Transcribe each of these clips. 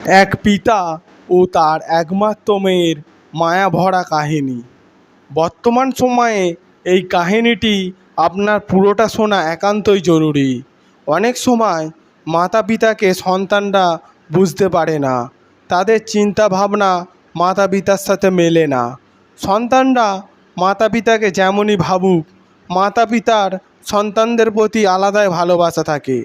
এক পিতা ও তার একমাত্র মেয়ের মায়া ভরা কাহিনী। বর্তমান সময়ে এই কাহিনীটি আপনার পুরোটা শোনা একান্তই জরুরি। অনেক সময় মাতা পিতাকে সন্তানরা বুঝতে পারে না, তাদের চিন্তা ভাবনা মাতা পিতার সাথে মেলে না। সন্তানরা মাতা পিতাকে যেমনই ভাবুক মাতা পিতার সন্তানদের প্রতি আলাদাই ভালোবাসা থাকে।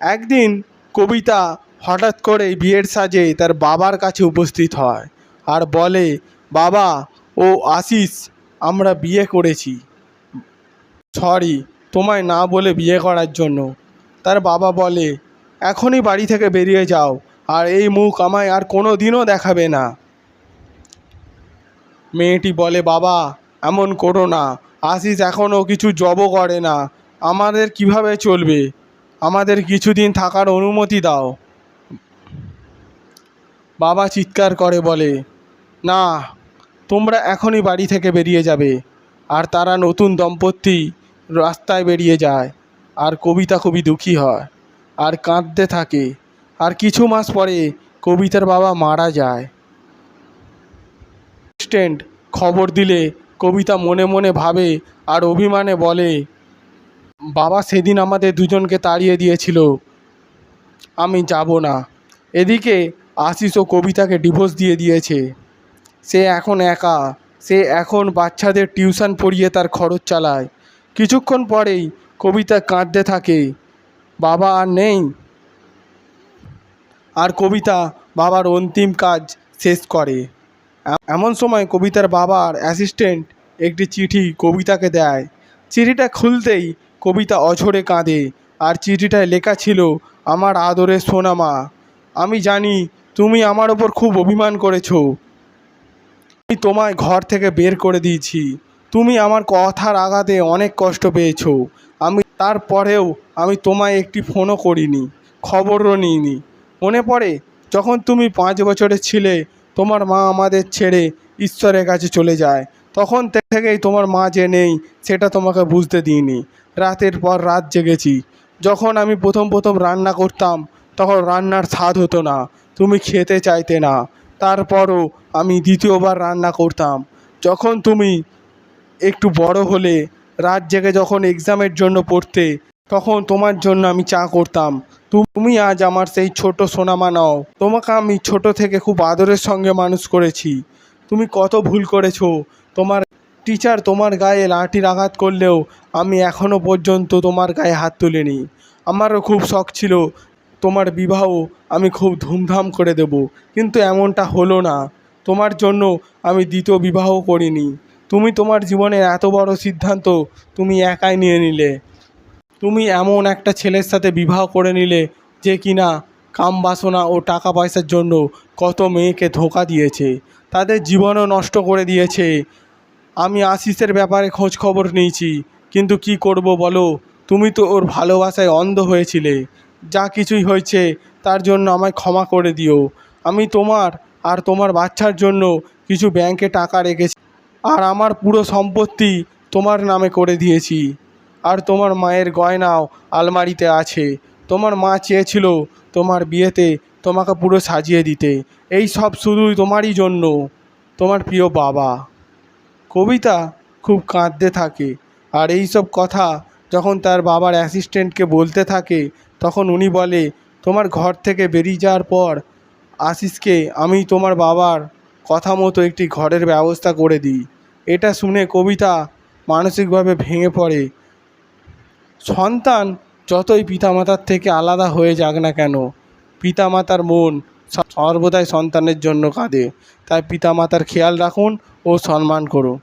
একদিন কবিতা হঠাৎ করেই বিয়ের সাজে তার বাবার কাছে উপস্থিত হয় আর বলে, বাবা, ও আশিস, আমরা বিয়ে করেছি। সরি, তোমায় না বলে বিয়ে করার জন্য। তার বাবা বলে, এখনই বাড়ি থেকে বেরিয়ে যাও, আর এই মুখ আমায় আর কোনো দিনও দেখাবে না। মেয়েটি বলে, বাবা, এমন করো না। আশিস এখনও কিছু জবও করে না। আমাদের কীভাবে চলবে? আমাদের কিছুদিন থাকার অনুমতি দাও। বাবা চিৎকার করে বলে, না, তোমরা এখনই বাড়ি থেকে বেরিয়ে যাবে আর তারা নতুন দম্পতি রাস্তায় বেরিয়ে যায় আর কবিতা খুবই দুঃখী হয় আর কাঁদতে থাকে। আর কিছু মাস পরে কবিতার বাবা মারা যায়। অ্যাসিস্ট্যান্ট খবর দিলে কবিতা মনে মনে ভাবে আর অভিমানে বলে, বাবা সেদিন আমাদের দুজনকে তাড়িয়ে দিয়েছিল, আমি যাব না। এদিকে আশিস ও কবিতাকে ডিভোর্স দিয়ে দিয়েছে। সে এখন একা, সে এখন বাচ্চাদের টিউশন পড়িয়ে তার খরচ চালায়। কিছুক্ষণ পরেই কবিতা কাঁদতে থাকে, বাবা আর নেই। আর কবিতা বাবার অন্তিম কাজ শেষ করে। এমন সময় কবিতার বাবার অ্যাসিস্ট্যান্ট একটি চিঠি কবিতাকে দেয়। চিঠিটা খুলতেই কবিতা অঝরে কাঁদে, আর চিঠিটায় লেখা ছিল, আমার আদরের সোনামা আমি জানি তুমি আমার ওপর খুব অভিমান করেছ। আমি তোমায় ঘর থেকে বের করে দিয়েছি। তুমি আমার কথার আঘাতে অনেক কষ্ট পেয়েছ। আমি তারপরেও আমি তোমায় একটি ফোনও করিনি, খবরও নিইনি। মনে পড়ে, যখন তুমি পাঁচ বছরের ছিলে, তোমার মা আমাদের ছেড়ে ঈশ্বরের কাছে চলে যায়। তখন থেকেই তোমার মা যে নেই, সেটা তোমাকে বুঝতে দিইনি। রাতের পর রাত জেগেছি। যখন আমি প্রথম প্রথম রান্না করতাম, তখন রান্নার স্বাদ হতো না। তুমি খেতে চাইতে না। তারপরও আমি দ্বিতীয়বার রান্না করতাম। যখন তুমি একটু বড় হলে, রাত জেগে যখন এক্সামের জন্য পড়তে, তখন তোমার জন্য আমি চা করতাম। তুমি আজ আমার সেই ছোট সোনামা নাও তোমাকে আমি ছোট থেকে খুব আদরের সঙ্গে মানুষ করেছি। তুমি কত ভুল করেছ। তোমার টিচার তোমার গায়ে লাঠির আঘাত করলেও আমি এখনও পর্যন্ত তোমার গায়ে হাত তুলিনি। আমারও খুব শখ ছিল তোমার বিবাহ আমি খুব ধুমধাম করে দেব, কিন্তু এমনটা হলো না। তোমার জন্য আমি দ্বিতীয় বিবাহ করিনি। তুমি তোমার জীবনের এত বড় সিদ্ধান্ত তুমি একাই নিয়ে নিলে। তুমি এমন একটা ছেলের সাথে বিবাহ করে নিলে যে কিনা কাম বাসনা ও টাকা পয়সার জন্য কত মেয়েকে ধোকা দিয়েছে। তাদের জীবনও নষ্ট করে দিয়েছে। আমি আশিসের ব্যাপারে খোঁজ খবর নিয়েছি, কিন্তু কি করব বলো? তুমি তো ওর ভালোবাসায় অন্ধ হয়েছিলে। যা কিছুই হয়েছে, তার জন্য আমায় ক্ষমা করে দিও। আমি তোমার আর তোমার বাচ্চার জন্য কিছু ব্যাংকে টাকা রেখেছি আর আমার পুরো সম্পত্তি তোমার নামে করে দিয়েছি। আর তোমার মায়ের গয়নাও আলমারিতে আছে। তোমার মা চেয়েছিল তোমার বিয়েতে তোমাকে পুরো সাজিয়ে দিতে। এই সব শুধুই তোমারই জন্য। তোমার প্রিয় বাবা। কবিতা খুব কাঁদতে থাকে। আর এই সব কথা যখন তার বাবার অ্যাসিস্ট্যান্টকে বলতে থাকে, তখন উনি বলে, তোমার ঘর থেকে বেরিয়ে যাওয়ার পর, আশিসকে আমি তোমার বাবার কথা মতো একটি ঘরের ব্যবস্থা করে দিই। এটা শুনে কবিতা মানসিকভাবে ভেঙে পড়ে। সন্তান যতই পিতামাতার থেকে আলাদা হয়ে যাক না কেন, পিতামাতার মন সর্বদাই সন্তানের জন্য কাঁদে। তাই পিতামাতার খেয়াল রাখুন ও সম্মান করুন।